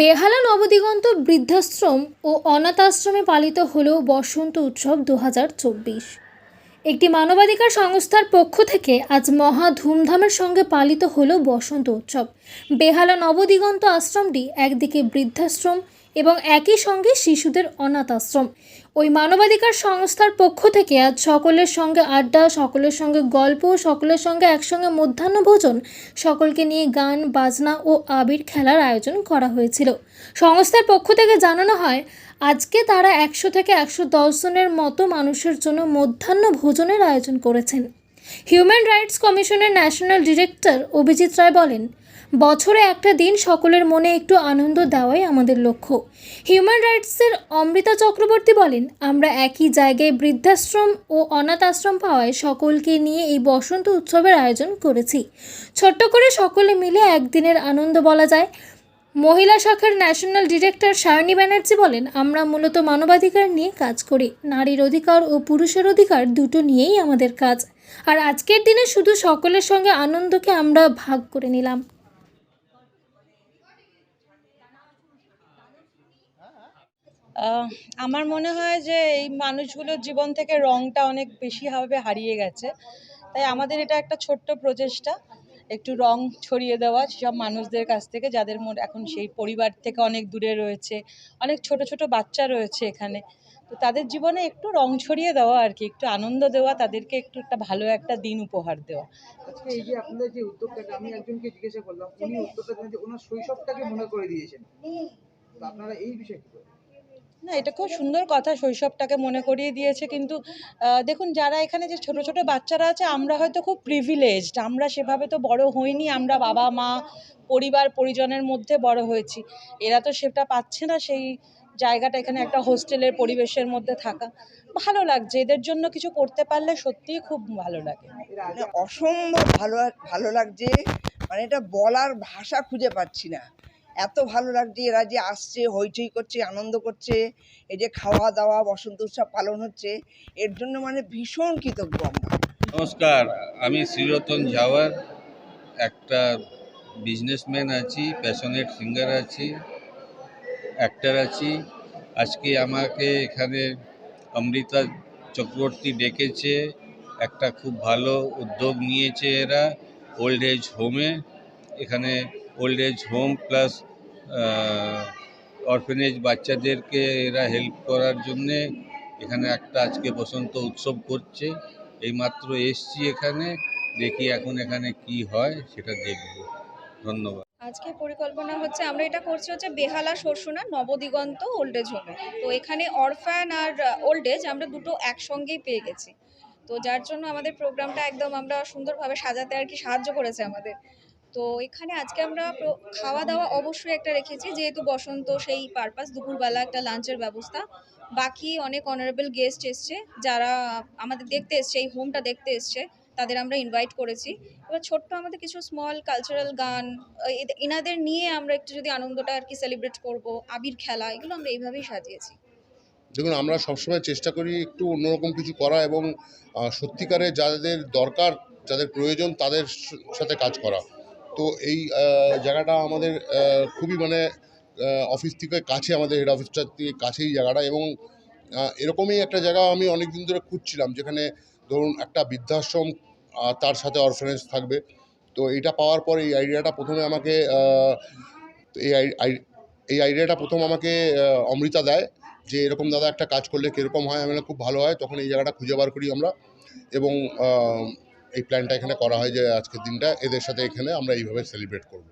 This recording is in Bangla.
বেহালা নবদিগন্ত বৃদ্ধাশ্রম ও অনাথ আশ্রমে পালিত হল বসন্ত উৎসব দু হাজার চব্বিশ। একটি মানবাধিকার সংস্থার পক্ষ থেকে আজ মহা ধুমধামের সঙ্গে পালিত হলো বসন্ত উৎসব। বেহালা নবদিগন্ত আশ্রমটি একদিকে বৃদ্ধাশ্রম এবং একই সঙ্গে শিশুদের অনাথ আশ্রম ওই মানবাধিকার সংস্থার পক্ষ থেকে আজ সকলের সঙ্গে আড্ডা, সকলের সঙ্গে গল্প, সকলের সঙ্গে একসঙ্গে মধ্যাহ্ন ভোজন সকলকে নিয়ে গান, বাজনা ও আবির খেলার আয়োজন করা হয়েছিল। সংস্থার পক্ষ থেকে জানানো হয়, আজকে তারা একশো থেকে একশো দশ জনের মতো মানুষের জন্য মধ্যাহ্ন ভোজনের আয়োজন করেছেন। হিউম্যান রাইটস কমিশনের ন্যাশনাল ডিরেক্টর অভিজিৎ রায় বলেন বছরে একটা দিন সকলের মনে একটু আনন্দ দেওয়াই আমাদের লক্ষ্য। হিউম্যান রাইটসের অমৃতা চক্রবর্তী বলেন, আমরা একই জায়গায় বৃদ্ধাশ্রম ও অনাথ আশ্রম পাওয়ায় সকলকে নিয়ে এই বসন্ত উৎসবের আয়োজন করেছি। ছোট্ট করে সকলে মিলে একদিনের আনন্দ বলা যায়। মহিলা শাখার ন্যাশনাল ডিরেক্টর সায়নী ব্যানার্জি বলেন, আমরা মূলত মানবাধিকার নিয়ে কাজ করি। নারীর অধিকার ও পুরুষের অধিকার দুটো নিয়েই আমাদের কাজ। আর আজকের দিনে শুধু সকলের সঙ্গে আনন্দকে আমরা ভাগ করে নিলাম। আমার মনে হয় যে এই মানুষগুলোর জীবন থেকে রংটা অনেক বেশিভাবে হারিয়ে গেছে। তাই আমাদের এটা একটা ছোট্ট প্রচেষ্টা, একটু রং ছড়িয়ে দেওয়া সব মানুষদের কাছ থেকে, যাদের মোট এখন সেই পরিবার থেকে অনেক দূরে রয়েছে, অনেক ছোট ছোট বাচ্চা রয়েছে এখানে। তো তাদের জীবনে একটু রং ছড়িয়ে দেওয়া আর কি, একটু আনন্দ দেওয়া, তাদেরকে একটু একটা ভালো একটা দিন উপহার দেওয়া। আজকে এই যে আপনাদের যে উদ্যোগটাকে আমি একজনকে জিজ্ঞাসা করলাম, উনি উদ্যোগটা যে ওনার শৈশবটাকে মনে করে দিয়েছেন। আপনারা এই বিষয়ে? না, এটা খুব সুন্দর কথা শৈশবটাকে মনে করিয়ে দিয়েছে, কিন্তু দেখুন যারা এখানে যে ছোট ছোট বাচ্চারা আছে, আমরা হয়তো খুব প্রিভিলেজড আমরা সেভাবে তো বড় হইনি, আমরা বাবা, মা, পরিবার, পরিজনের মধ্যে বড় হয়েছি। এরা তো সেটা পাচ্ছে না, সেই জায়গাটা এখানে একটা হোস্টেলের পরিবেশের মধ্যে থাকা। ভালো লাগছে, এদের জন্য কিছু করতে পারলে সত্যিই খুব ভালো লাগে। মানে অসম্ভব ভালো ভালো লাগছে মানে এটা বলার ভাষা খুঁজে পাচ্ছি না। এত ভালো লাগছে এরা যে আসছে, হইচই করছে, আনন্দ করছে, এই যে খাওয়া দাওয়া, বসন্ত উৎসব পালন হচ্ছে, এর জন্য মানে ভীষণ কৃতজ্ঞ আমরা। নমস্কার, আমি শ্রীরতন ঝাওয়ার, একটা বিজনেসম্যান আছি প্যাশনেট সিঙ্গার আছি অ্যাক্টার আছি। আজকে আমাকে এখানে অমৃতা চক্রবর্তী ডেকেছে, একটা খুব ভালো উদ্যোগ নিয়েছে এরা ওল্ড এজ হোমে এখানে old age home plus orphanage বাচ্চাদেরকে এরা হেল্প করার জন্যে এখানে একটা আজকে বসন্ত উৎসব করছে। এইমাত্র এসছি এখানে, দেখি এখন এখানে কি হয়, সেটা দেখব। ধন্যবাদ। আজকে পরিকল্পনা হচ্ছে, আমরা এটা করছি হচ্ছে বেহালা সরসুনা নবদিগন্ত ওল্ড এজ হোমে তো এখানে অরফ্যান আর ওল্ড এজ আমরা দুটো একসঙ্গেই পেয়ে গেছি। তো যার জন্য আমাদের প্রোগ্রামটা একদম আমরা সুন্দরভাবে সাজাতে আর কি সাহায্য করেছে আমাদের। তো এখানে আজকে আমরা খাওয়া দাওয়া অবশ্যই একটা রেখেছি, যেহেতু বসন্ত সেই পারপাস দুপুরবেলা একটা লাঞ্চের ব্যবস্থা। বাকি অনেক অনারেবল গেস্ট এসছে, যারা আমাদের দেখতে এসছে, এই হোমটা দেখতে এসছে, তাদের আমরা ইনভাইট করেছি। এবার ছোট্ট আমাদের কিছু স্মল কালচারাল গান এনাদের নিয়ে আমরা একটু যদি আনন্দটা আর কি সেলিব্রেট করব, আবির খেলা, এগুলো আমরা এইভাবেই সাজিয়েছি। দেখুন, আমরা সবসময় চেষ্টা করি একটু অন্যরকম কিছু করা এবং সত্যিকারে যাদের দরকার, যাদের প্রয়োজন তাদের সাথে কাজ করা। তো এই জায়গাটা আমাদের খুবই মানে অফিস থেকে কাছে আমাদের হেড অফিসটার থেকে কাছেই জায়গাটা এবং এরকমই একটা জায়গা আমি অনেক দিন ধরে খুঁজছিলাম যেখানে ধরুন একটা বৃদ্ধাশ্রম তার সাথে অরফানেজ থাকবে। তো এটা পাওয়ার পর এই আইডিয়াটা প্রথমে আমাকে এই এই আইডিয়াটা প্রথম আমাকে অমৃতা দেয় যে এরকম দাদা একটা কাজ করলে কীরকম হয়? আমি খুব ভালো হয়। তখন এই জায়গাটা খুঁজে বার করি আমরা এবং এই প্ল্যানটা এখানে করা হয় যে আজকের দিনটা, এদের সাথে এখানে আমরা এইভাবে সেলিব্রেট করব।